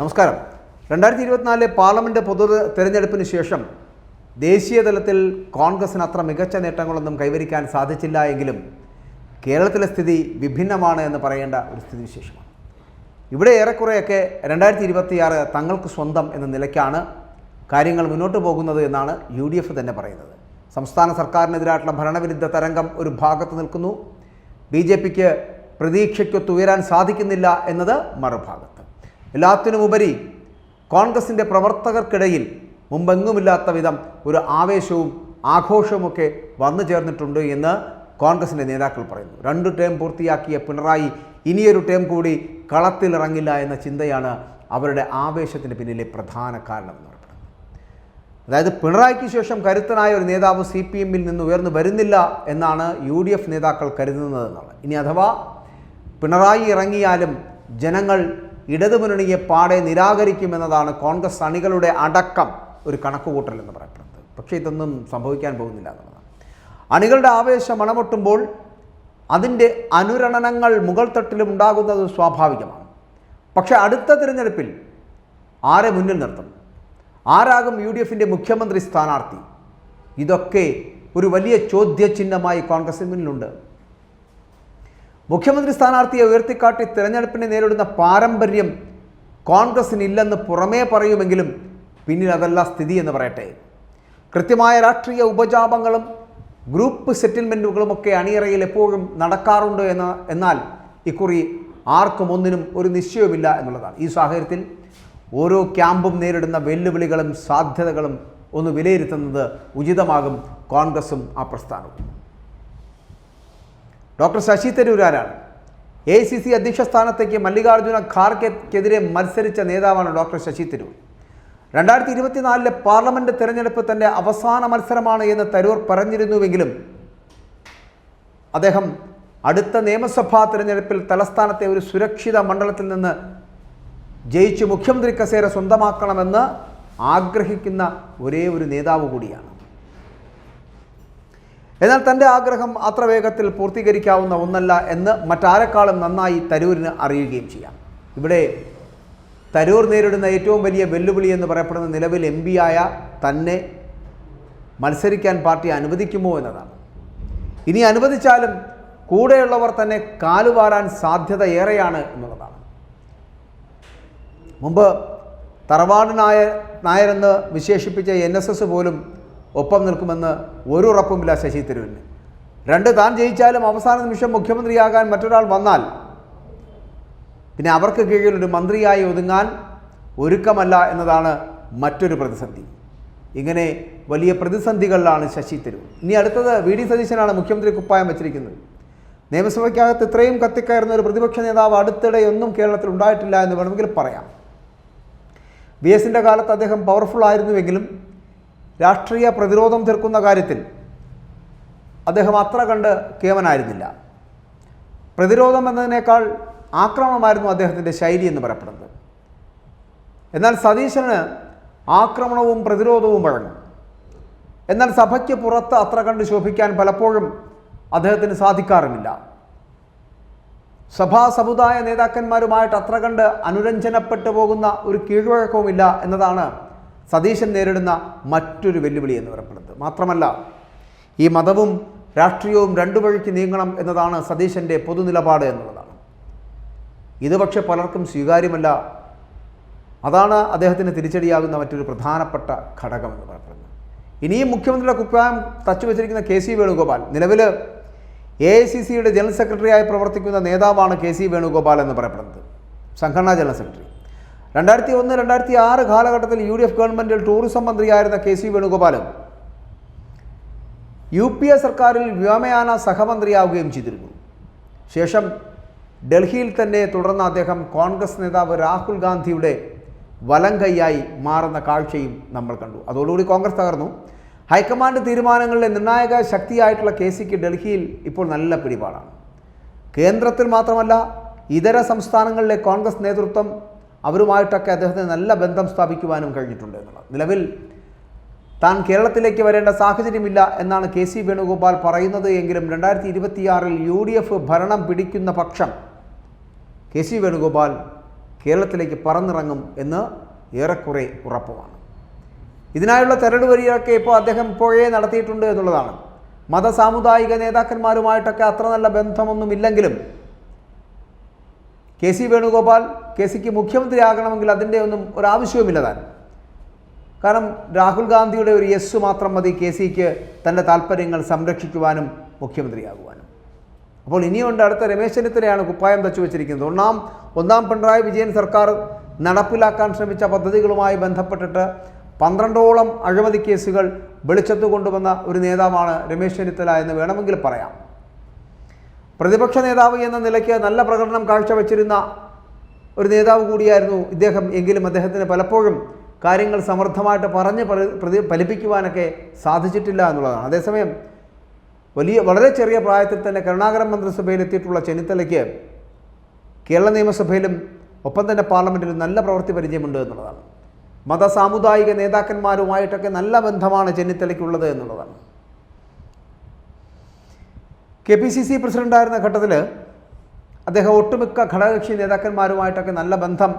നമസ്കാരം. രണ്ടായിരത്തി ഇരുപത്തിനാലിലെ പാർലമെന്റ് പൊതു തെരഞ്ഞെടുപ്പിന് ശേഷം ദേശീയ തലത്തിൽ കോൺഗ്രസിന് അത്ര മികച്ച നേട്ടങ്ങളൊന്നും കൈവരിക്കാൻ സാധിച്ചില്ല എങ്കിലും കേരളത്തിലെ സ്ഥിതി വിഭിന്നമാണ് എന്ന് പറയേണ്ട ഒരു സ്ഥിതിവിശേഷമാണ് ഇവിടെ ഏറെക്കുറെയൊക്കെ രണ്ടായിരത്തി ഇരുപത്തിയാറ് തങ്ങൾക്ക് സ്വന്തം എന്ന നിലയ്ക്കാണ് കാര്യങ്ങൾ മുന്നോട്ട് പോകുന്നത് എന്നാണ് യു ഡി എഫ് തന്നെ പറയുന്നത്. സംസ്ഥാന സർക്കാരിനെതിരായിട്ടുള്ള ഭരണവിരുദ്ധ തരംഗം ഒരു ഭാഗത്ത് നിൽക്കുന്നു. ബി ജെ പിക്ക് പ്രതീക്ഷയ്ക്കൊത്തുയരാൻ സാധിക്കുന്നില്ല എന്നത് മറുഭാഗത്ത്. എല്ലാത്തിനുമുപരി കോൺഗ്രസിന്റെ പ്രവർത്തകർക്കിടയിൽ മുമ്പെങ്ങുമില്ലാത്ത വിധം ഒരു ആവേശവും ആഘോഷവുമൊക്കെ വന്നു ചേർന്നിട്ടുണ്ട് എന്ന് കോൺഗ്രസിന്റെ നേതാക്കൾ പറയുന്നു. രണ്ട് ടേം പൂർത്തിയാക്കിയ പിണറായി ഇനിയൊരു ടേം കൂടി കളത്തിലിറങ്ങില്ല എന്ന ചിന്തയാണ് അവരുടെ ആവേശത്തിന് പിന്നിലെ പ്രധാന കാരണം എന്ന് പറയുന്നത്. അതായത് പിണറായിക്ക് ശേഷം കരുത്തനായ ഒരു നേതാവ് സി പി എമ്മിൽ നിന്ന് ഉയർന്നു വരുന്നില്ല എന്നാണ് യു ഡി എഫ് നേതാക്കൾ കരുതുന്നതെന്നാണ് ഇനി അഥവാ പിണറായി ഇറങ്ങിയാലും ജനങ്ങൾ ഇടതുമുന്നണിയെ പാടെ നിരാകരിക്കുമെന്നതാണ് കോൺഗ്രസ് അണികളുടെ അടക്കം ഒരു കണക്കുകൂട്ടൽ എന്ന് പറയപ്പെടുന്നത്. പക്ഷേ ഇതൊന്നും സംഭവിക്കാൻ പോകുന്നില്ല എന്നുള്ളതാണ്. അണികളുടെ ആവേശം മണമൊട്ടുമ്പോൾ അതിന്റെ അനുരണനങ്ങൾ മുകൾ തട്ടിലും ഉണ്ടാകുന്നത് സ്വാഭാവികമാണ്. പക്ഷേ അടുത്ത തിരഞ്ഞെടുപ്പിൽ ആരെ മുന്നിൽ നിർത്തും? ആരാകും യു ഡി എഫിന്റെ മുഖ്യമന്ത്രി സ്ഥാനാർത്ഥി? ഇതൊക്കെ ഒരു വലിയ ചോദ്യചിഹ്നമായി കോൺഗ്രസിന് മുന്നിലുണ്ട്. മുഖ്യമന്ത്രി സ്ഥാനാർത്ഥിയെ ഉയർത്തിക്കാട്ടി തിരഞ്ഞെടുപ്പിനെ നേരിടുന്ന പാരമ്പര്യം കോൺഗ്രസിനില്ലെന്ന് പുറമേ പറയുമെങ്കിലും പിന്നിൽ അതല്ല സ്ഥിതി എന്ന് പറയട്ടെ. കൃത്യമായ രാഷ്ട്രീയ ഉപജാപങ്ങളും ഗ്രൂപ്പ് സെറ്റിൽമെന്റുകളുമൊക്കെ അണിയറയിൽ എപ്പോഴും നടക്കാറുണ്ട് എന്ന എന്നാൽ ഇക്കുറി ആർക്കും ഒന്നിനും ഒരു നിശ്ചയവുമില്ല എന്നുള്ളതാണ്. ഈ സാഹചര്യത്തിൽ ഓരോ ക്യാമ്പും നേരിടുന്ന വെല്ലുവിളികളും സാധ്യതകളും ഒന്ന് വിലയിരുത്തുന്നത് ഉചിതമാകും കോൺഗ്രസും ആ പ്രസ്ഥാനവും. ഡോക്ടർ ശശി തരൂരാരാണ്. എ സി സി അധ്യക്ഷ സ്ഥാനത്തേക്ക് മല്ലികാർജുന ഖാർഗെക്കെതിരെ മത്സരിച്ച നേതാവാണ് ഡോക്ടർ ശശി തരൂർ. രണ്ടായിരത്തി ഇരുപത്തിനാലിലെ പാർലമെന്റ് തെരഞ്ഞെടുപ്പ് തന്റെ അവസാന മത്സരമാണ് എന്ന് തരൂർ പറഞ്ഞിരുന്നുവെങ്കിലും അദ്ദേഹം അടുത്ത നിയമസഭാ തെരഞ്ഞെടുപ്പിൽ തലസ്ഥാനത്തെ ഒരു സുരക്ഷിത മണ്ഡലത്തിൽ നിന്ന് ജയിച്ച് മുഖ്യമന്ത്രി കസേര സ്വന്തമാക്കണമെന്ന് ആഗ്രഹിക്കുന്ന ഒരേ ഒരു നേതാവ് കൂടിയാണ്. എന്നാൽ തന്റെ ആഗ്രഹം അത്ര വേഗത്തിൽ പൂർത്തീകരിക്കാവുന്ന ഒന്നല്ല എന്ന് മറ്റാരെക്കാളും നന്നായി തരൂരിന് അറിയുകയും ചെയ്യാം. ഇവിടെ തരൂർ നേരിടുന്ന ഏറ്റവും വലിയ വെല്ലുവിളി എന്ന് പറയപ്പെടുന്ന നിലവിൽ എം ആയ തന്നെ മത്സരിക്കാൻ പാർട്ടി അനുവദിക്കുമോ എന്നതാണ്. ഇനി അനുവദിച്ചാലും കൂടെയുള്ളവർ തന്നെ കാലുവാരാൻ സാധ്യത ഏറെയാണ് എന്നുള്ളതാണ്. മുമ്പ് തറവാട് നായർ നായരെന്ന് വിശേഷിപ്പിച്ച എൻ എസ് എസ് പോലും ഒപ്പം നിൽക്കുമെന്ന് ഒരു ഉറപ്പുമില്ല ശശി തരൂരിന്. രണ്ട് താൻ ജയിച്ചാലും അവസാന നിമിഷം മുഖ്യമന്ത്രിയാകാൻ മറ്റൊരാൾ വന്നാൽ പിന്നെ അവർക്ക് കീഴിൽ ഒരു മന്ത്രിയായി ഒതുങ്ങാൻ ഒരുക്കമല്ല എന്നതാണ് മറ്റൊരു പ്രതിസന്ധി. ഇങ്ങനെ വലിയ പ്രതിസന്ധികളിലാണ് ശശി തരൂർ. ഇനി അടുത്തത് വി ഡി സതീശനാണ് മുഖ്യമന്ത്രി കുപ്പായം വെച്ചിരിക്കുന്നത്. നിയമസഭയ്ക്കകത്ത് ഇത്രയും കത്തിക്കയറുന്ന ഒരു പ്രതിപക്ഷ നേതാവ് അടുത്തിടെ ഒന്നും കേരളത്തിൽ ഉണ്ടായിട്ടില്ല എന്ന് വേണമെങ്കിൽ പറയാം. വി എസിന്റെ കാലത്ത് അദ്ദേഹം പവർഫുൾ ആയിരുന്നുവെങ്കിലും രാഷ്ട്രീയ പ്രതിരോധം തീർക്കുന്ന കാര്യത്തിൽ അദ്ദേഹം അത്ര കണ്ട് കേമനായിരുന്നില്ല. പ്രതിരോധം എന്നതിനേക്കാൾ ആക്രമണമായിരുന്നു അദ്ദേഹത്തിന്റെ ശൈലി എന്ന് പറയപ്പെടുന്നത്. എന്നാൽ സതീശന് ആക്രമണവും പ്രതിരോധവും വഴങ്ങും. എന്നാൽ സഭയ്ക്ക് പുറത്ത് അത്ര കണ്ട് ശോഭിക്കാൻ പലപ്പോഴും അദ്ദേഹത്തിന് സാധിക്കാറുമില്ല. സഭാ സമുദായ നേതാക്കന്മാരുമായിട്ട് അത്ര കണ്ട് അനുരഞ്ജനപ്പെട്ടു പോകുന്ന ഒരു കീഴ്വഴക്കവുമില്ല എന്നതാണ് സതീശൻ നേരിടുന്ന മറ്റൊരു വെല്ലുവിളി എന്ന് പറയപ്പെടുന്നത്. മാത്രമല്ല ഈ മതവും രാഷ്ട്രീയവും രണ്ടു വഴിക്ക് നീങ്ങണം എന്നതാണ് സതീശന്റെ പൊതുനിലപാട് എന്നുള്ളതാണ്. ഇത് പക്ഷെ പലർക്കും സ്വീകാര്യമല്ല. അതാണ് അദ്ദേഹത്തിന് തിരിച്ചടിയാകുന്ന മറ്റൊരു പ്രധാനപ്പെട്ട ഘടകം എന്ന് പറയപ്പെടുന്നത്. ഇനിയും മുഖ്യമന്ത്രിയുടെ കുപ്പായം തച്ചു വെച്ചിരിക്കുന്ന കെ സി വേണുഗോപാൽ നിലവിൽ എ ഐ സി സിയുടെ ജനറൽ സെക്രട്ടറിയായി പ്രവർത്തിക്കുന്ന നേതാവാണ് കെ സി വേണുഗോപാൽ എന്ന് പറയപ്പെടുന്നത്. സംഘടനാ ജനറൽ സെക്രട്ടറി. രണ്ടായിരത്തി ഒന്ന് രണ്ടായിരത്തി ആറ് കാലഘട്ടത്തിൽ യു ഡി എഫ് ഗവൺമെന്റിൽ ടൂറിസം മന്ത്രിയായിരുന്ന കെ സി വേണുഗോപാലും യു പി എ സർക്കാരിൽ വ്യോമയാന സഹമന്ത്രിയാവുകയും ചെയ്തിരുന്നു. ശേഷം ഡൽഹിയിൽ തന്നെ തുടർന്ന് അദ്ദേഹം കോൺഗ്രസ് നേതാവ് രാഹുൽ ഗാന്ധിയുടെ വലം കൈയായി മാറുന്ന കാഴ്ചയും നമ്മൾ കണ്ടു. അതോടുകൂടി കോൺഗ്രസ് തകർന്നു. ഹൈക്കമാൻഡ് തീരുമാനങ്ങളിലെ നിർണായക ശക്തിയായിട്ടുള്ള കെ സിക്ക് ഡൽഹിയിൽ ഇപ്പോൾ നല്ല പിടിപാടാണ്. കേന്ദ്രത്തിൽ മാത്രമല്ല ഇതര സംസ്ഥാനങ്ങളിലെ കോൺഗ്രസ് നേതൃത്വം അവരുമായിട്ടൊക്കെ അദ്ദേഹത്തിന് നല്ല ബന്ധം സ്ഥാപിക്കുവാനും കഴിഞ്ഞിട്ടുണ്ട് എന്നുള്ളത്. നിലവിൽ താൻ കേരളത്തിലേക്ക് വരേണ്ട സാഹചര്യമില്ല എന്നാണ് കെ സി വേണുഗോപാൽ പറയുന്നത് എങ്കിലും രണ്ടായിരത്തി ഇരുപത്തിയാറിൽ യു ഡി എഫ് ഭരണം പിടിക്കുന്ന പക്ഷം കെ സി വേണുഗോപാൽ കേരളത്തിലേക്ക് പറന്നിറങ്ങും എന്ന് ഏറെക്കുറെ ഉറപ്പുമാണ്. ഇതിനായുള്ള തെരടുവരിയൊക്കെ ഇപ്പോൾ അദ്ദേഹം ഇപ്പോഴേ നടത്തിയിട്ടുണ്ട് എന്നുള്ളതാണ്. മത സാമുദായിക നേതാക്കന്മാരുമായിട്ടൊക്കെ അത്ര നല്ല ബന്ധമൊന്നുമില്ലെങ്കിലും കെ സി വേണുഗോപാൽ കെ സിക്ക് മുഖ്യമന്ത്രിയാകണമെങ്കിൽ അതിന്റെ ഒന്നും ഒരാവശ്യവുമില്ല താൻ. കാരണം രാഹുൽ ഗാന്ധിയുടെ ഒരു യെസ് മാത്രം മതി കെ സിക്ക് തന്റെ താല്പര്യങ്ങൾ സംരക്ഷിക്കുവാനും മുഖ്യമന്ത്രിയാകുവാനും. അപ്പോൾ ഇനിയുണ്ട് അടുത്ത രമേശ് ചെന്നിത്തലയാണ് കുപ്പായം തച്ചു വെച്ചിരിക്കുന്നത്. ഒന്നാം ഒന്നാം പിണറായി വിജയൻ സർക്കാർ നടപ്പിലാക്കാൻ ശ്രമിച്ച പദ്ധതികളുമായി ബന്ധപ്പെട്ടിട്ട് പന്ത്രണ്ടോളം അഴിമതി കേസുകൾ വെളിച്ചത്ത് കൊണ്ടുവന്ന ഒരു നേതാവാണ് രമേശ് ചെന്നിത്തല എന്ന് വേണമെങ്കിൽ പറയാം. പ്രതിപക്ഷ നേതാവ് എന്ന നിലയ്ക്ക് നല്ല പ്രകടനം കാഴ്ചവെച്ചിരുന്ന ഒരു നേതാവ് കൂടിയായിരുന്നു ഇദ്ദേഹം. എങ്കിലും അദ്ദേഹത്തിന് പലപ്പോഴും കാര്യങ്ങൾ സമർത്ഥമായിട്ട് പറഞ്ഞ് പരി- പ്രതി ഫലിപ്പിക്കുവാനൊക്കെ സാധിച്ചിട്ടില്ല എന്നുള്ളതാണ്. അതേസമയം വലിയ വളരെ ചെറിയ പ്രായത്തിൽ തന്നെ കരുണാകരൻ മന്ത്രിസഭയിലെത്തിയിട്ടുള്ള ചെന്നിത്തലയ്ക്ക് കേരള നിയമസഭയിലും ഒപ്പം തന്നെ പാർലമെന്റിലും നല്ല പ്രവൃത്തി പരിചയമുണ്ട് എന്നുള്ളതാണ്. മത സാമുദായിക നേതാക്കന്മാരുമായിട്ടൊക്കെ നല്ല ബന്ധമാണ് ചെന്നിത്തലയ്ക്കുള്ളത് എന്നുള്ളതാണ്. കെ പി സി സി പ്രസിഡന്റായിരുന്ന ഘട്ടത്തിൽ അദ്ദേഹം ഒട്ടുമിക്ക ഘടകകക്ഷി നേതാക്കന്മാരുമായിട്ടൊക്കെ നല്ല ബന്ധം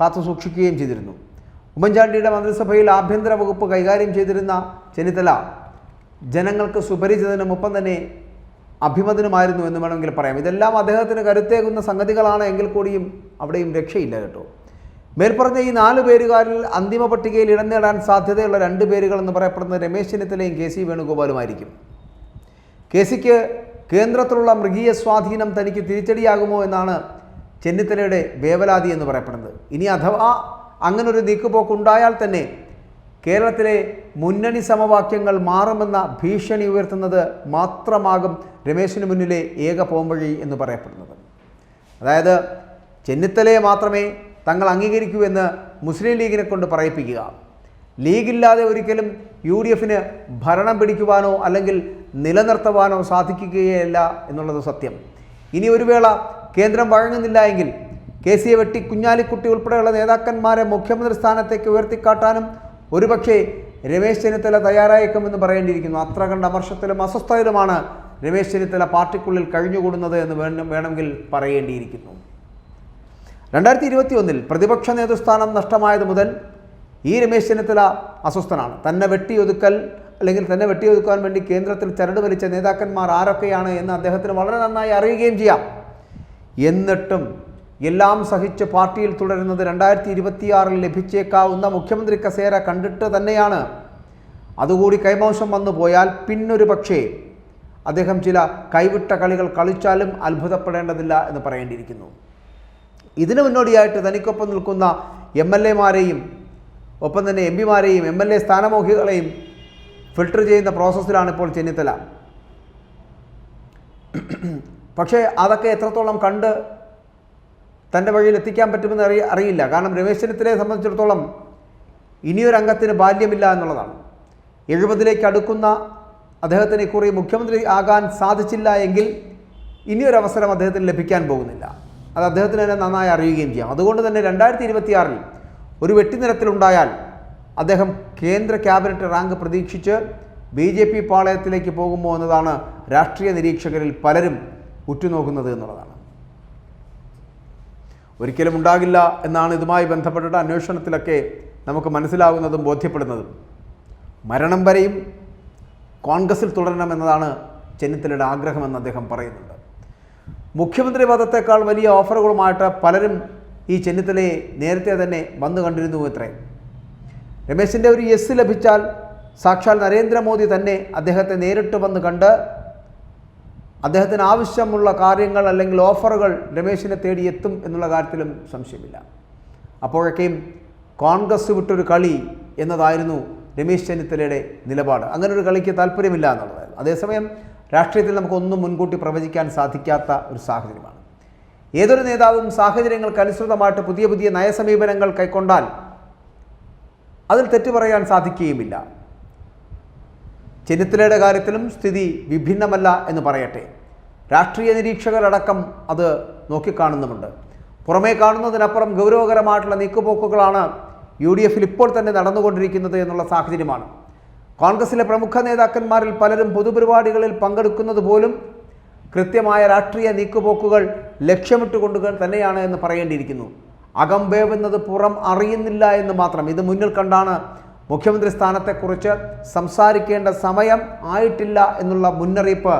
കാത്തു സൂക്ഷിക്കുകയും ചെയ്തിരുന്നു. ഉമ്മൻചാണ്ടിയുടെ മന്ത്രിസഭയിൽ ആഭ്യന്തര വകുപ്പ് കൈകാര്യം ചെയ്തിരുന്ന ചെന്നിത്തല ജനങ്ങൾക്ക് സുപരിചിതനും ഒപ്പം തന്നെ അഭിമതനുമായിരുന്നു എന്ന് വേണമെങ്കിൽ പറയാം. ഇതെല്ലാം അദ്ദേഹത്തിന് കരുത്തേകുന്ന സംഗതികളാണ് എങ്കിൽ കൂടിയും അവിടെയും രക്ഷയില്ല കേട്ടോ. മേൽപ്പറഞ്ഞ ഈ നാല് പേരുകാരിൽ അന്തിമ പട്ടികയിൽ ഇടം നേടാൻ സാധ്യതയുള്ള രണ്ട് പേരുകൾ എന്ന് പറയപ്പെടുന്നത് രമേശ് ചെന്നിത്തലയും കെ സി വേണുഗോപാലുമായിരിക്കും. കെ സിക്ക് കേന്ദ്രത്തിലുള്ള മൃഗീയ സ്വാധീനം തനിക്ക് തിരിച്ചടിയാകുമോ എന്നാണ് ചെന്നിത്തലയുടെ വേവലാതി എന്ന് പറയപ്പെടുന്നത്. ഇനി അഥവാ അങ്ങനൊരു നീക്കുപോക്കുണ്ടായാൽ തന്നെ കേരളത്തിലെ മുന്നണി സമവാക്യങ്ങൾ മാറുമെന്ന ഭീഷണി ഉയർത്തുന്നത് മാത്രമാകും രമേശിന് മുന്നിലെ ഏക പോംവഴി എന്ന് പറയപ്പെടുന്നത്. അതായത് ചെന്നിത്തലയെ മാത്രമേ തങ്ങൾ അംഗീകരിക്കൂ എന്ന് മുസ്ലിം ലീഗിനെ കൊണ്ട് പറയിപ്പിക്കുക. ലീഗില്ലാതെ ഒരിക്കലും യു ഡി എഫിന് ഭരണം പിടിക്കുവാനോ അല്ലെങ്കിൽ നിലനിർത്തുവാനോ സാധിക്കുകയില്ല എന്നുള്ളത് സത്യം. ഇനി ഒരു വേള കേന്ദ്രം വഴങ്ങുന്നില്ല എങ്കിൽ കെ സിയെ വെട്ടി കുഞ്ഞാലിക്കുട്ടി ഉൾപ്പെടെയുള്ള നേതാക്കന്മാരെ മുഖ്യമന്ത്രി സ്ഥാനത്തേക്ക് ഉയർത്തിക്കാട്ടാനും ഒരുപക്ഷെ രമേശ് ചെന്നിത്തല തയ്യാറായേക്കുമെന്ന് പറയേണ്ടിയിരിക്കുന്നു. അത്ര കണ്ട അമർഷത്തിലും അസ്വസ്ഥയിലുമാണ് രമേശ് ചെന്നിത്തല പാർട്ടിക്കുള്ളിൽ കഴിഞ്ഞുകൂടുന്നത് എന്ന് വേണം വേണമെങ്കിൽ പറയേണ്ടിയിരിക്കുന്നു. രണ്ടായിരത്തി ഇരുപത്തി ഒന്നിൽ പ്രതിപക്ഷ നേതൃസ്ഥാനം നഷ്ടമായത് മുതൽ ഈ രമേശ് ചെന്നിത്തല അസ്വസ്ഥനാണ്. തന്നെ വെട്ടിയൊതുക്കൽ അല്ലെങ്കിൽ തന്നെ വെട്ടിയൊതുക്കാൻ വേണ്ടി കേന്ദ്രത്തിൽ ചരട് വലിച്ച നേതാക്കന്മാർ ആരൊക്കെയാണ് എന്ന് അദ്ദേഹത്തിന് വളരെ നന്നായി അറിയുകയും ചെയ്യാം. എന്നിട്ടും എല്ലാം സഹിച്ച് പാർട്ടിയിൽ തുടരുന്നത് രണ്ടായിരത്തി ഇരുപത്തിയാറിൽ ലഭിച്ചേക്കാവുന്ന മുഖ്യമന്ത്രി കസേര കണ്ടിട്ട് തന്നെയാണ്. അതുകൂടി കൈമോശം വന്നു പോയാൽ പിന്നൊരു പക്ഷേ അദ്ദേഹം ചില കൈവിട്ട കളികൾ കളിച്ചാലും അത്ഭുതപ്പെടേണ്ടതില്ല എന്ന് പറയേണ്ടിയിരിക്കുന്നു. ഇതിനു മുന്നോടിയായിട്ട് തനിക്കൊപ്പം നിൽക്കുന്ന എം എൽ എമാരെയും ഒപ്പം തന്നെ എം പിമാരെയും എം എൽ എ സ്ഥാനമോഹികളെയും ഫിൽട്ടർ ചെയ്യുന്ന പ്രോസസ്സിലാണ് ഇപ്പോൾ ചെന്നിത്തല. പക്ഷേ അതൊക്കെ എത്രത്തോളം കണ്ട് തന്റെ വഴിയിൽ എത്തിക്കാൻ പറ്റുമെന്ന് അറിയ അറിയില്ല. കാരണം രമേശ് ചെന്നിത്തലയെ സംബന്ധിച്ചിടത്തോളം ഇനിയൊരംഗത്തിന് ബാല്യമില്ല എന്നുള്ളതാണ്. എഴുപതിലേക്ക് അടുക്കുന്ന അദ്ദേഹത്തിന് കുറി മുഖ്യമന്ത്രി ആകാൻ സാധിച്ചില്ല എങ്കിൽ ഇനിയൊരവസരം അദ്ദേഹത്തിന് ലഭിക്കാൻ പോകുന്നില്ല. അത് അദ്ദേഹത്തിന് തന്നെ നന്നായി അറിയുകയും ചെയ്യാം. അതുകൊണ്ട് തന്നെ രണ്ടായിരത്തി ഇരുപത്തിയാറിൽ ഒരു വെട്ടിനിരത്തിലുണ്ടായാൽ അദ്ദേഹം കേന്ദ്ര ക്യാബിനറ്റ് റാങ്ക് പ്രതീക്ഷിച്ച് ബി ജെ പി പാളയത്തിലേക്ക് പോകുമോ എന്നതാണ് രാഷ്ട്രീയ നിരീക്ഷകരിൽ പലരും ഉറ്റുനോക്കുന്നത് എന്നുള്ളതാണ്. ഒരിക്കലും ഉണ്ടാകില്ല എന്നാണ് ഇതുമായി ബന്ധപ്പെട്ടിട്ട് അന്വേഷണത്തിലൊക്കെ നമുക്ക് മനസ്സിലാകുന്നതും ബോധ്യപ്പെടുന്നതും. മരണം വരെയും കോൺഗ്രസിൽ തുടരണമെന്നതാണ് ചെന്നിത്തലയുടെ ആഗ്രഹമെന്ന് അദ്ദേഹം പറയുന്നുണ്ട്. മുഖ്യമന്ത്രി പദത്തേക്കാൾ വലിയ ഓഫറുകളുമായിട്ട് പലരും ഈ ചെന്നിത്തലയെ നേരത്തെ തന്നെ വന്നു കണ്ടിരുന്നു ഇത്രേ രമേശിന്റെ ഒരു യെസ് ലഭിച്ചാൽ സാക്ഷാൽ നരേന്ദ്രമോദി തന്നെ അദ്ദേഹത്തെ നേരിട്ട് വന്ന് കണ്ട് അദ്ദേഹത്തിന് ആവശ്യമുള്ള കാര്യങ്ങൾ അല്ലെങ്കിൽ ഓഫറുകൾ രമേശിനെ തേടി എത്തും എന്നുള്ള കാര്യത്തിലും സംശയമില്ല. അപ്പോഴൊക്കെയും കോൺഗ്രസ് വിട്ടൊരു കളി എന്നതായിരുന്നു രമേശ് ചെന്നിത്തലയുടെ നിലപാട്. അങ്ങനെ ഒരു കളിക്ക് താല്പര്യമില്ല എന്നുള്ളതായിരുന്നു. അതേസമയം രാഷ്ട്രീയത്തിൽ നമുക്കൊന്നും മുൻകൂട്ടി പ്രവചിക്കാൻ സാധിക്കാത്ത ഒരു സാഹചര്യമാണ്. ഏതൊരു നേതാവും സാഹചര്യങ്ങൾക്ക് അനുസൃതമായിട്ട് പുതിയ പുതിയ നയസമീപനങ്ങൾ കൈക്കൊണ്ടാൽ അതിൽ തെറ്റു പറയാൻ സാധിക്കുകയുമില്ല. ചെന്നിത്തലയുടെ കാര്യത്തിലും സ്ഥിതി വിഭിന്നമല്ല എന്ന് പറയട്ടെ. രാഷ്ട്രീയ നിരീക്ഷകരടക്കം അത് നോക്കിക്കാണുന്നുമുണ്ട്. പുറമേ കാണുന്നതിനപ്പുറം ഗൗരവകരമായിട്ടുള്ള നീക്കുപോക്കുകളാണ് യു ഡി എഫിൽ ഇപ്പോൾ തന്നെ നടന്നുകൊണ്ടിരിക്കുന്നത് എന്നുള്ള സാഹചര്യമാണ്. കോൺഗ്രസിലെ പ്രമുഖ നേതാക്കന്മാരിൽ പലരും പൊതുപരിപാടികളിൽ പങ്കെടുക്കുന്നത് പോലും കൃത്യമായ രാഷ്ട്രീയ നീക്കുപോക്കുകൾ ലക്ഷ്യമിട്ടുകൊണ്ട് തന്നെയാണ് എന്ന് പറയേണ്ടിയിരിക്കുന്നു. അകംവേവുന്നത് പുറം അറിയുന്നില്ല എന്ന് മാത്രം. ഇത് മുന്നിൽ കണ്ടാണ് മുഖ്യമന്ത്രി സ്ഥാനത്തെക്കുറിച്ച് സംസാരിക്കേണ്ട സമയം ആയിട്ടില്ല എന്നുള്ള മുന്നറിയിപ്പ്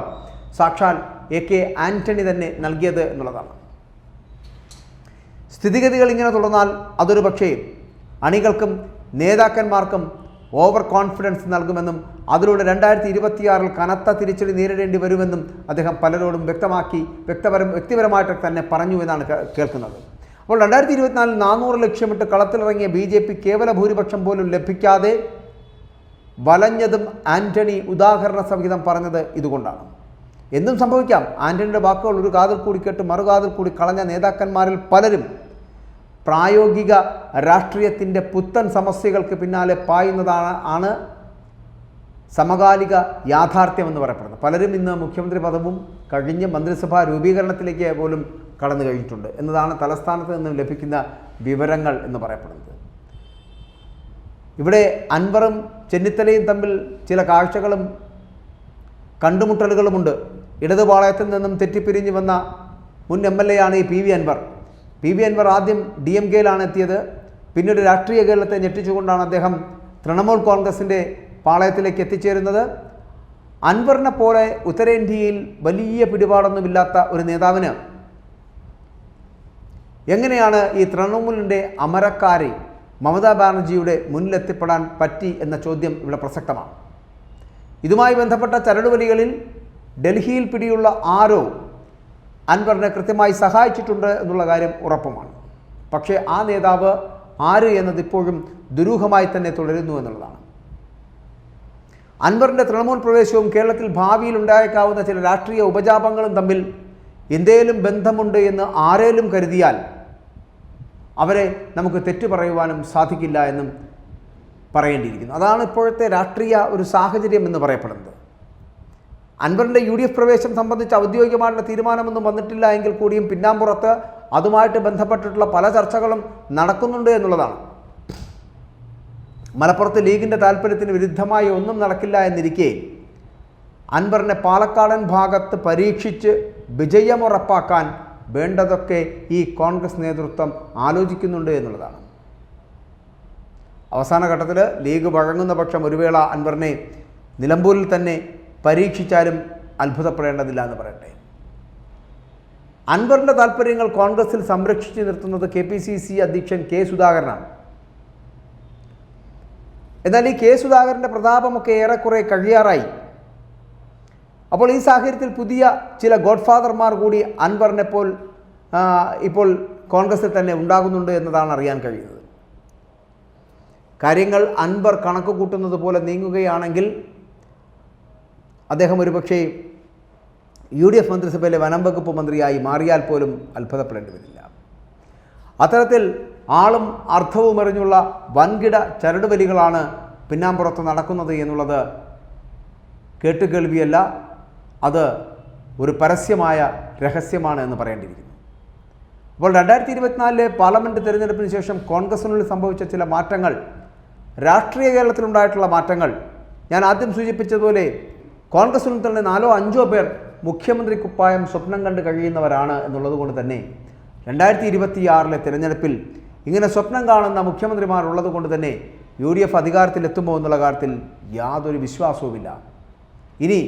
സാക്ഷാൽ എ കെ ആന്റണി തന്നെ നൽകിയത് എന്നുള്ളതാണ്. സ്ഥിതിഗതികൾ ഇങ്ങനെ തുടർന്നാൽ അതൊരു പക്ഷേ അണികൾക്കും നേതാക്കന്മാർക്കും ഓവർ കോൺഫിഡൻസ് നൽകുമെന്നും അതിലൂടെ രണ്ടായിരത്തി ഇരുപത്തിയാറിൽ കനത്ത തിരിച്ചടി നേരിടേണ്ടി വരുമെന്നും അദ്ദേഹം പലരോടും വ്യക്തമാക്കി വ്യക്തപരം വ്യക്തിപരമായിട്ട് തന്നെ പറഞ്ഞു എന്നാണ് കേൾക്കുന്നത്. അപ്പോൾ രണ്ടായിരത്തി ഇരുപത്തിനാലിൽ നാനൂറ് ലക്ഷ്യമിട്ട് കളത്തിലിറങ്ങിയ ബി ജെ പി കേവല ഭൂരിപക്ഷം പോലും ലഭിക്കാതെ വലഞ്ഞതും ആന്റണി ഉദാഹരണ സഹിതം പറഞ്ഞത് ഇതുകൊണ്ടാണ്. എന്തും സംഭവിക്കാം. ആന്റണിയുടെ വാക്കുകൾ ഒരു കാതിൽ കൂടി കേട്ട് മറുകാതിൽ കൂടി കളഞ്ഞ നേതാക്കന്മാരിൽ പലരും പ്രായോഗിക രാഷ്ട്രീയത്തിന്റെ പുത്തൻ സമസ്യകൾക്ക് പിന്നാലെ പായുന്നതാണ് ആണ് സമകാലിക യാഥാർത്ഥ്യം എന്ന് പറയപ്പെടുന്നത്. പലരും ഇന്ന് മുഖ്യമന്ത്രി പദവും കഴിഞ്ഞ് മന്ത്രിസഭാ രൂപീകരണത്തിലേക്ക് പോലും കടന്നു കഴിഞ്ഞിട്ടുണ്ട് എന്നതാണ് തലസ്ഥാനത്ത് നിന്നും ലഭിക്കുന്ന വിവരങ്ങൾ എന്ന് പറയപ്പെടുന്നത്. ഇവിടെ അൻവറും ചെന്നിത്തലയും തമ്മിൽ ചില കാഴ്ചകളും കണ്ടുമുട്ടലുകളുമുണ്ട്. ഇടതുപാളയത്തിൽ നിന്നും തെറ്റിപ്പിരിഞ്ഞു വന്ന മുൻ എം എൽ എ ആണ് ഈ P V Anvar. P V Anvar ആദ്യം ഡി എം കെയിലാണ് എത്തിയത്. പിന്നീട് രാഷ്ട്രീയ കേരളത്തെ ഞെട്ടിച്ചുകൊണ്ടാണ് അദ്ദേഹം തൃണമൂൽ കോൺഗ്രസിന്റെ പാളയത്തിലേക്ക് എത്തിച്ചേരുന്നത്. അൻവറിനെ പോലെ ഉത്തരേന്ത്യയിൽ വലിയ പിടിപാടൊന്നുമില്ലാത്ത ഒരു നേതാവിന് എങ്ങനെയാണ് ഈ തൃണമൂലിന്റെ അമരക്കാരെ മമതാ ബാനർജിയുടെ മുന്നിലെത്തിപ്പെടാൻ പറ്റി എന്ന ചോദ്യം ഇവിടെ പ്രസക്തമാണ്. ഇതുമായി ബന്ധപ്പെട്ട ചരടുവലികളിൽ ഡൽഹിയിൽ പിടിയുള്ള ആരോ അൻവറിനെ കൃത്യമായി സഹായിച്ചിട്ടുണ്ട് എന്നുള്ള കാര്യം ഉറപ്പുമാണ്. പക്ഷേ ആ നേതാവ് ആര് എന്നത് ഇപ്പോഴും ദുരൂഹമായി തന്നെ തുടരുന്നു എന്നുള്ളതാണ്. അൻവറിന്റെ തൃണമൂൽ പ്രവേശവും കേരളത്തിൽ ഭാവിയിൽ ഉണ്ടായേക്കാവുന്ന ചില രാഷ്ട്രീയ ഉപജാപങ്ങളും തമ്മിൽ എന്തേലും ബന്ധമുണ്ട് എന്ന് ആരേലും കരുതിയാൽ അവരെ നമുക്ക് തെറ്റു പറയുവാനും സാധിക്കില്ല എന്നും പറയേണ്ടിയിരിക്കുന്നു. അതാണ് ഇപ്പോഴത്തെ രാഷ്ട്രീയ ഒരു സാഹചര്യം എന്ന് പറയപ്പെടുന്നത്. അൻവറിന്റെ യു ഡി എഫ് പ്രവേശം സംബന്ധിച്ച് ഔദ്യോഗികമായിട്ടുള്ള തീരുമാനമൊന്നും വന്നിട്ടില്ല എങ്കിൽ കൂടിയും പിന്നാമ്പുറത്ത് അതുമായിട്ട് ബന്ധപ്പെട്ടിട്ടുള്ള പല ചർച്ചകളും നടക്കുന്നുണ്ട് എന്നുള്ളതാണ്. മലപ്പുറത്ത് ലീഗിന്റെ താല്പര്യത്തിന് വിരുദ്ധമായി ഒന്നും നടക്കില്ല എന്നിരിക്കെ അൻവറിനെ പാലക്കാടൻ ഭാഗത്ത് പരീക്ഷിച്ച് വിജയമുറപ്പാക്കാൻ വേണ്ടതൊക്കെ ഈ കോൺഗ്രസ് നേതൃത്വം ആലോചിക്കുന്നുണ്ട് എന്നുള്ളതാണ്. അവസാന ഘട്ടത്തിൽ ലീഗ് വഴങ്ങുന്ന പക്ഷം ഒരു വേള അൻവറിനെ നിലമ്പൂരിൽ തന്നെ പരീക്ഷിച്ചാലും അത്ഭുതപ്പെടേണ്ടതില്ല എന്ന് പറയട്ടെ. അൻവറിന്റെ താല്പര്യങ്ങൾ കോൺഗ്രസിൽ സംരക്ഷിച്ചു നിർത്തുന്നത് കെ പി സി സി അധ്യക്ഷൻ കെ സുധാകരനാണ്. എന്നാൽ ഈ കെ സുധാകരന്റെ പ്രതാപമൊക്കെ ഏറെക്കുറെ കഴിയാറായി. അപ്പോൾ ഈ സാഹചര്യത്തിൽ പുതിയ ചില ഗോഡ്ഫാദർമാർ കൂടി അൻവറിനെ പോൽ ഇപ്പോൾ കോൺഗ്രസിൽ തന്നെ ഉണ്ടാകുന്നുണ്ട് എന്നതാണ് അറിയാൻ കഴിയുന്നത്. കാര്യങ്ങൾ അൻവർ കണക്ക് കൂട്ടുന്നത് പോലെ നീങ്ങുകയാണെങ്കിൽ അദ്ദേഹം ഒരുപക്ഷേ യു ഡി എഫ് മന്ത്രിസഭയിലെ വനം വകുപ്പ് മന്ത്രിയായി മാറിയാൽ പോലും അത്ഭുതപ്പെടേണ്ടി വരില്ല. അത്തരത്തിൽ ആളും അർത്ഥവും എറിഞ്ഞുള്ള വൻകിട ചരടുവലികളാണ് പിന്നാമ്പുറത്ത് നടക്കുന്നത് എന്നുള്ളത് കേട്ടുകേൾവിയല്ല അത് ഒരു പരസ്യമായ രഹസ്യമാണ് എന്ന് പറയേണ്ടിയിരിക്കുന്നു. അപ്പോൾ രണ്ടായിരത്തി ഇരുപത്തിനാലിലെ പാർലമെന്റ് തിരഞ്ഞെടുപ്പിന് ശേഷം കോൺഗ്രസിനുള്ളിൽ സംഭവിച്ച ചില മാറ്റങ്ങൾ രാഷ്ട്രീയ കേരളത്തിലുണ്ടായിട്ടുള്ള മാറ്റങ്ങൾ ഞാൻ ആദ്യം സൂചിപ്പിച്ചതുപോലെ കോൺഗ്രസിനുള്ളിൽ തന്നെ നാലോ അഞ്ചോ പേർ മുഖ്യമന്ത്രി കുപ്പായം സ്വപ്നം കണ്ട് കഴിയുന്നവരാണ് എന്നുള്ളത് കൊണ്ട് തന്നെ രണ്ടായിരത്തി ഇരുപത്തിയാറിലെ തിരഞ്ഞെടുപ്പിൽ ഇങ്ങനെ സ്വപ്നം കാണുന്ന മുഖ്യമന്ത്രിമാർ ഉള്ളത് കൊണ്ട് തന്നെ യു ഡി എഫ് അധികാരത്തിലെത്തുമോ എന്നുള്ള കാര്യത്തിൽ യാതൊരു വിശ്വാസവുമില്ല. ഇനി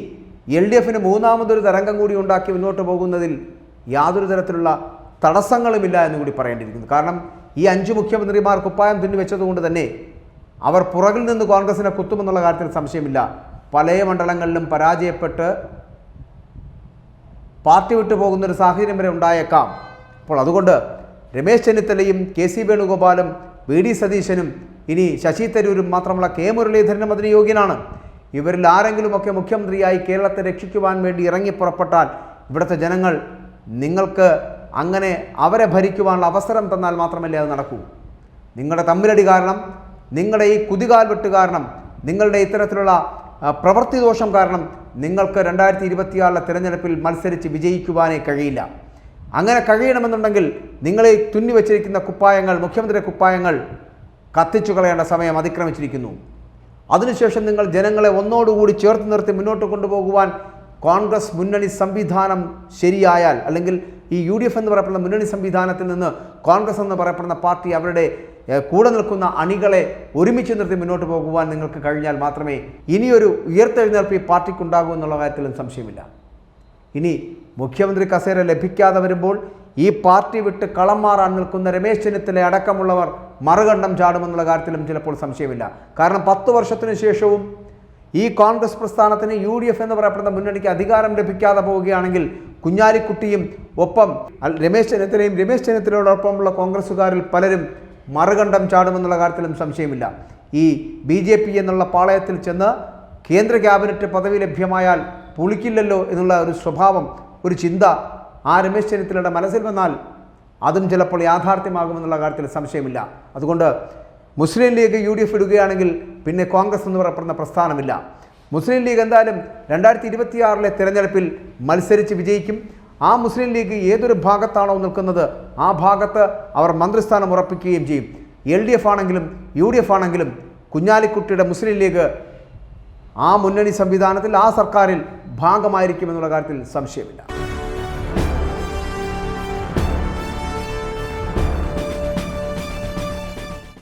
എൽ ഡി എഫിന് മൂന്നാമതൊരു തരംഗം കൂടി ഉണ്ടാക്കി മുന്നോട്ട് പോകുന്നതിൽ യാതൊരു തരത്തിലുള്ള തടസ്സങ്ങളുമില്ല എന്ന് കൂടി പറയേണ്ടിയിരിക്കുന്നു. കാരണം ഈ അഞ്ച് മുഖ്യമന്ത്രിമാർ കുപ്പായം തുന്നി വെച്ചതുകൊണ്ട് തന്നെ അവർ പുറകിൽ നിന്ന് കോൺഗ്രസിനെ കുത്തുമെന്നുള്ള കാര്യത്തിൽ സംശയമില്ല. പല മണ്ഡലങ്ങളിലും പരാജയപ്പെട്ട് പാർട്ടി വിട്ടു പോകുന്ന ഒരു സാഹചര്യം വരെ ഉണ്ടായേക്കാം. അപ്പോൾ അതുകൊണ്ട് രമേശ് ചെന്നിത്തലയും കെ സി വേണുഗോപാലും വി ഡി സതീശനും ഇനി ശശി തരൂരും മാത്രമല്ല കെ മുരളീധരനും അതിന് യോഗ്യനാണ്. ഇവരിൽ ആരെങ്കിലുമൊക്കെ മുഖ്യമന്ത്രിയായി കേരളത്തെ രക്ഷിക്കുവാൻ വേണ്ടി ഇറങ്ങി പുറപ്പെട്ടാൽ ഇവിടുത്തെ ജനങ്ങൾ നിങ്ങൾക്ക് അങ്ങനെ അവരെ ഭരിക്കുവാനുള്ള അവസരം തന്നാൽ മാത്രമല്ലേ അത് നടക്കൂ. നിങ്ങളുടെ തമ്മിലടി കാരണം നിങ്ങളുടെ ഈ കുതികാൽ വെട്ട് കാരണം നിങ്ങളുടെ ഇത്തരത്തിലുള്ള പ്രവൃത്തി ദോഷം കാരണം നിങ്ങൾക്ക് രണ്ടായിരത്തി ഇരുപത്തിയാറിലെ തിരഞ്ഞെടുപ്പിൽ മത്സരിച്ച് വിജയിക്കുവാനേ കഴിയില്ല. അങ്ങനെ കഴിയണമെന്നുണ്ടെങ്കിൽ നിങ്ങളെ തുന്നി വച്ചിരിക്കുന്ന കുപ്പായങ്ങൾ മുഖ്യമന്ത്രി കുപ്പായങ്ങൾ കത്തിച്ചു കളയേണ്ട സമയം അതിക്രമിച്ചിരിക്കുന്നു. അതിനുശേഷം നിങ്ങൾ ജനങ്ങളെ ഒന്നോടുകൂടി ചേർത്ത് നിർത്തി മുന്നോട്ട് കൊണ്ടുപോകുവാൻ കോൺഗ്രസ് മുന്നണി സംവിധാനം ശരിയായാൽ അല്ലെങ്കിൽ ഈ യു ഡി എഫ് എന്ന് പറയപ്പെടുന്ന മുന്നണി സംവിധാനത്തിൽ നിന്ന് കോൺഗ്രസ് എന്ന് പറയപ്പെടുന്ന പാർട്ടി അവരുടെ കൂടെ നിൽക്കുന്ന അണികളെ ഒരുമിച്ച് നിർത്തി മുന്നോട്ട് പോകുവാൻ നിങ്ങൾക്ക് കഴിഞ്ഞാൽ മാത്രമേ ഇനിയൊരു ഉയർത്തെഴുന്നേൽപ്പ് ഈ പാർട്ടിക്കുണ്ടാകൂ എന്നുള്ള കാര്യത്തിലും സംശയമില്ല. ഇനി മുഖ്യമന്ത്രി കസേര ലഭിക്കാതെ വരുമ്പോൾ ഈ പാർട്ടി വിട്ട് കളം മാറാൻ നിൽക്കുന്ന രമേശ് ചെന്നിത്തല അടക്കമുള്ളവർ മറുകണ്ഠം ചാടുമെന്നുള്ള കാര്യത്തിലും ചിലപ്പോൾ സംശയമില്ല. കാരണം പത്ത് വർഷത്തിനു ശേഷവും ഈ കോൺഗ്രസ് പ്രസ്ഥാനത്തിന് യു ഡി എഫ് എന്ന് പറയപ്പെടുന്ന മുന്നണിക്ക് അധികാരം ലഭിക്കാതെ പോവുകയാണെങ്കിൽ കുഞ്ഞാലിക്കുട്ടിയും ഒപ്പം രമേശ് ചെന്നിത്തലയും രമേശ് ചെന്നിത്തലയോടൊപ്പമുള്ള കോൺഗ്രസ്സുകാരിൽ പലരും മറുകണ്ഠം ചാടുമെന്നുള്ള കാര്യത്തിലും സംശയമില്ല. ഈ ബി ജെ പി എന്നുള്ള പാളയത്തിൽ ചെന്ന് കേന്ദ്ര ക്യാബിനറ്റ് പദവി ലഭ്യമായാൽ പുളിക്കില്ലല്ലോ എന്നുള്ള ഒരു സ്വഭാവം ഒരു ചിന്ത ആ രമേശ് ചെന്നിത്തലയുടെ മനസ്സിൽ വന്നാൽ അതും ചിലപ്പോൾ യാഥാർത്ഥ്യമാകുമെന്നുള്ള കാര്യത്തിൽ സംശയമില്ല. അതുകൊണ്ട് Muslim League U D F ഇടുകയാണെങ്കിൽ പിന്നെ കോൺഗ്രസ് എന്ന് പറയപ്പെടുന്ന പ്രസ്ഥാനമില്ല. മുസ്ലിം ലീഗ് എന്തായാലും രണ്ടായിരത്തി ഇരുപത്തിയാറിലെ തിരഞ്ഞെടുപ്പിൽ മത്സരിച്ച് വിജയിക്കും. ആ മുസ്ലിം ലീഗ് ഏതൊരു ഭാഗത്താണോ നിൽക്കുന്നത് ആ ഭാഗത്ത് അവർ മന്ത്രിസ്ഥാനം ഉറപ്പിക്കുകയും ചെയ്യും. എൽ ഡി എഫ് ആണെങ്കിലും യു ഡി എഫ് ആണെങ്കിലും കുഞ്ഞാലിക്കുട്ടിയുടെ മുസ്ലിം ലീഗ് ആ മുന്നണി സംവിധാനത്തിൽ ആ സർക്കാരിൽ ഭാഗമായിരിക്കുമെന്നുള്ള കാര്യത്തിൽ സംശയമില്ല.